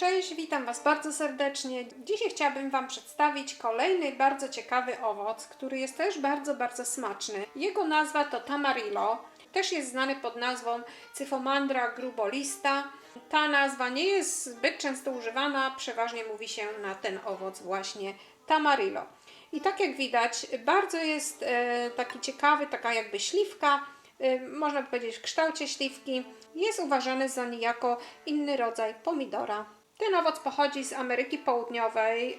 Cześć, witam Was bardzo serdecznie. Dzisiaj chciałabym Wam przedstawić kolejny bardzo ciekawy owoc, który jest też bardzo, bardzo smaczny. Jego nazwa to tamarillo. Też jest znany pod nazwą Cyfomandra grubolista. Ta nazwa nie jest zbyt często używana, przeważnie mówi się na ten owoc właśnie tamarillo. I tak jak widać, bardzo jest e, taki ciekawy, taka jakby śliwka, e, można by powiedzieć w kształcie śliwki. Jest uważany za niejako inny rodzaj pomidora. Ten owoc pochodzi z Ameryki Południowej,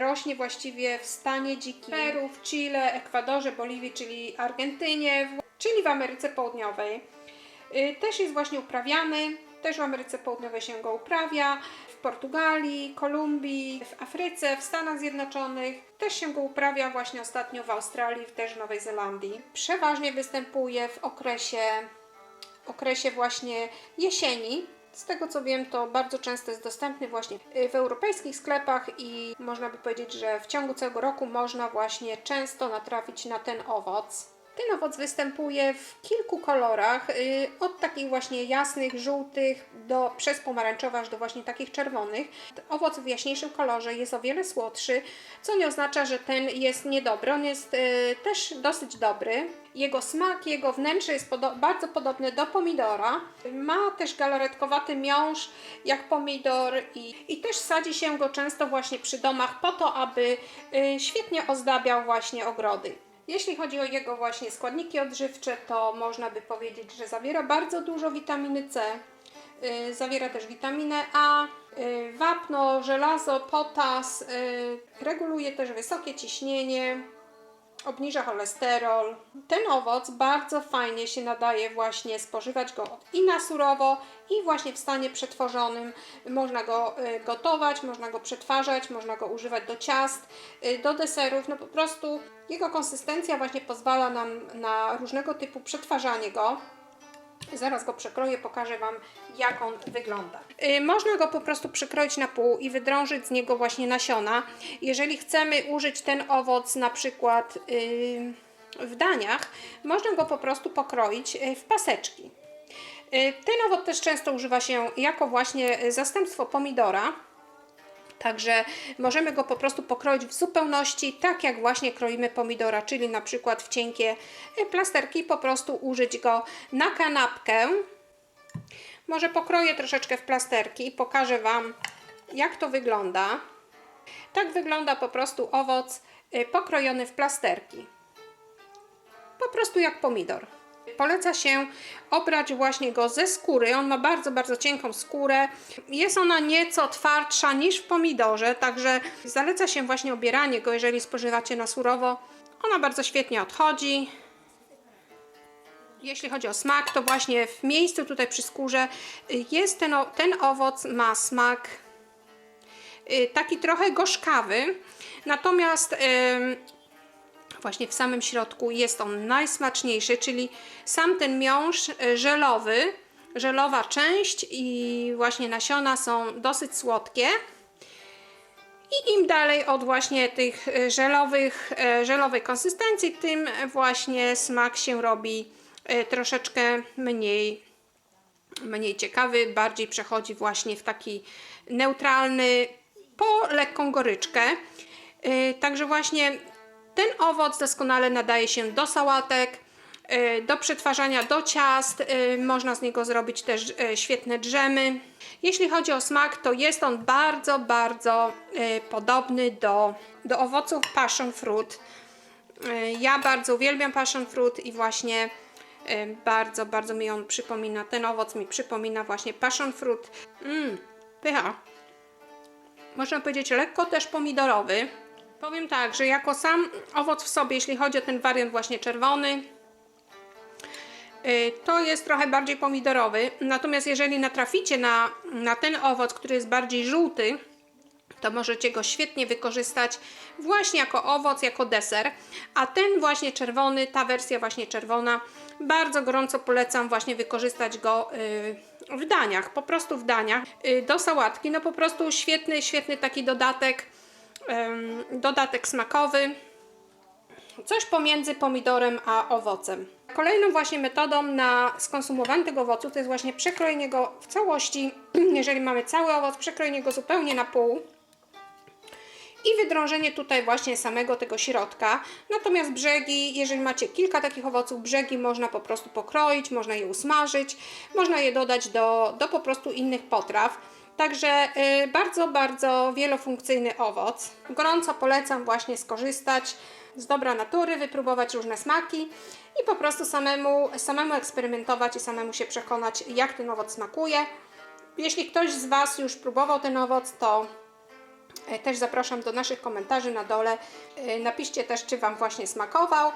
rośnie właściwie w stanie dzikim, Peru, w Chile, Ekwadorze, Boliwii, czyli Argentynie, czyli w Ameryce Południowej. Y, Też jest właśnie uprawiany, też w Ameryce Południowej się go uprawia, w Portugalii, Kolumbii, w Afryce, w Stanach Zjednoczonych. Też się go uprawia właśnie ostatnio w Australii, też w Nowej Zelandii. Przeważnie występuje w okresie, okresie właśnie jesieni. Z tego co wiem, to bardzo często jest dostępny właśnie w europejskich sklepach i można by powiedzieć, że w ciągu całego roku można właśnie często natrafić na ten owoc. Ten owoc występuje w kilku kolorach, y, od takich właśnie jasnych, żółtych, do, przez pomarańczowe, aż do właśnie takich czerwonych. Owoc w jaśniejszym kolorze jest o wiele słodszy, co nie oznacza, że ten jest niedobry. On jest y, też dosyć dobry. Jego smak, jego wnętrze jest podo- bardzo podobny do pomidora. Ma też galaretkowaty miąższ jak pomidor i, i też sadzi się go często właśnie przy domach po to, aby y, świetnie ozdabiał właśnie ogrody. Jeśli chodzi o jego właśnie składniki odżywcze, to można by powiedzieć, że zawiera bardzo dużo witaminy C. Y, Zawiera też witaminę A, y, wapno, żelazo, potas, y, reguluje też wysokie ciśnienie, obniża cholesterol. Ten owoc bardzo fajnie się nadaje właśnie spożywać go i na surowo, i właśnie w stanie przetworzonym. Można go y, gotować, można go przetwarzać, można go używać do ciast, y, do deserów. No po prostu jego konsystencja właśnie pozwala nam na różnego typu przetwarzanie go. Zaraz go przekroję, pokażę Wam, jak on wygląda. Yy, można go po prostu przekroić na pół i wydrążyć z niego właśnie nasiona. Jeżeli chcemy użyć ten owoc na przykład yy, w daniach, można go po prostu pokroić yy, w paseczki. Ten owoc też często używa się jako właśnie zastępstwo pomidora. Także możemy go po prostu pokroić w zupełności, tak jak właśnie kroimy pomidora, czyli na przykład w cienkie y, plasterki, po prostu użyć go na kanapkę. Może pokroję troszeczkę w plasterki i pokażę Wam, jak to wygląda. Tak wygląda po prostu owoc y, pokrojony w plasterki. Po prostu jak pomidor. Poleca się obrać właśnie go ze skóry. On ma bardzo, bardzo cienką skórę. Jest ona nieco twardsza niż w pomidorze, także zaleca się właśnie obieranie go, jeżeli spożywacie na surowo. Ona bardzo świetnie odchodzi. Jeśli chodzi o smak, to właśnie w miejscu tutaj przy skórze jest ten, ten owoc ma smak y, taki trochę gorzkawy, natomiast ym, właśnie w samym środku jest on najsmaczniejszy, czyli sam ten miąższ y, żelowy, żelowa część i właśnie nasiona są dosyć słodkie. I im dalej od właśnie tych y, żelowych, y, żelowej konsystencji, tym właśnie smak się robi troszeczkę mniej, mniej ciekawy, bardziej przechodzi właśnie w taki neutralny, po lekką goryczkę. Także właśnie ten owoc doskonale nadaje się do sałatek, y, do przetwarzania do ciast. y, Można z niego zrobić też y, świetne drzemy. Jeśli chodzi o smak, to jest on bardzo, bardzo podobny do, do owoców passion fruit. Ja bardzo uwielbiam passion fruit i właśnie bardzo, bardzo mi on przypomina, ten owoc mi przypomina właśnie passion fruit. Mmm, pycha. Można powiedzieć lekko też pomidorowy. Powiem tak, że jako sam owoc w sobie, jeśli chodzi o ten wariant właśnie czerwony, y, to jest trochę bardziej pomidorowy. Natomiast jeżeli natraficie na, na ten owoc, który jest bardziej żółty, to możecie go świetnie wykorzystać właśnie jako owoc, jako deser. A ten właśnie czerwony, ta wersja właśnie czerwona, bardzo gorąco polecam właśnie wykorzystać go y, w daniach, po prostu w daniach, y, do sałatki. No po prostu świetny, świetny taki dodatek, dodatek smakowy. coś pomiędzy pomidorem a owocem. Kolejną właśnie metodą na skonsumowanie tego owocu to jest właśnie przekrojenie go w całości. Jeżeli mamy cały owoc, przekrojenie go zupełnie na pół i wydrążenie tutaj właśnie samego tego środka. Natomiast brzegi, jeżeli macie kilka takich owoców, brzegi można po prostu pokroić, można je usmażyć, można je dodać do, do po prostu innych potraw. Także y, bardzo, bardzo wielofunkcyjny owoc. Gorąco polecam właśnie skorzystać z dobra natury, wypróbować różne smaki i po prostu samemu, samemu eksperymentować i samemu się przekonać, jak ten owoc smakuje. Jeśli ktoś z Was już próbował ten owoc, to E, Też zapraszam do naszych komentarzy na dole. E, Napiszcie też, czy Wam właśnie smakował.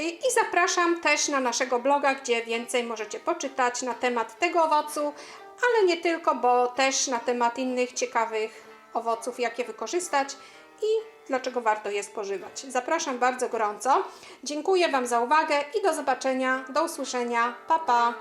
I zapraszam też na naszego bloga, gdzie więcej możecie poczytać na temat tego owocu, ale nie tylko, bo też na temat innych ciekawych owoców, jakie wykorzystać i dlaczego warto je spożywać. Zapraszam bardzo gorąco. Dziękuję Wam za uwagę i do zobaczenia, do usłyszenia. Pa, pa!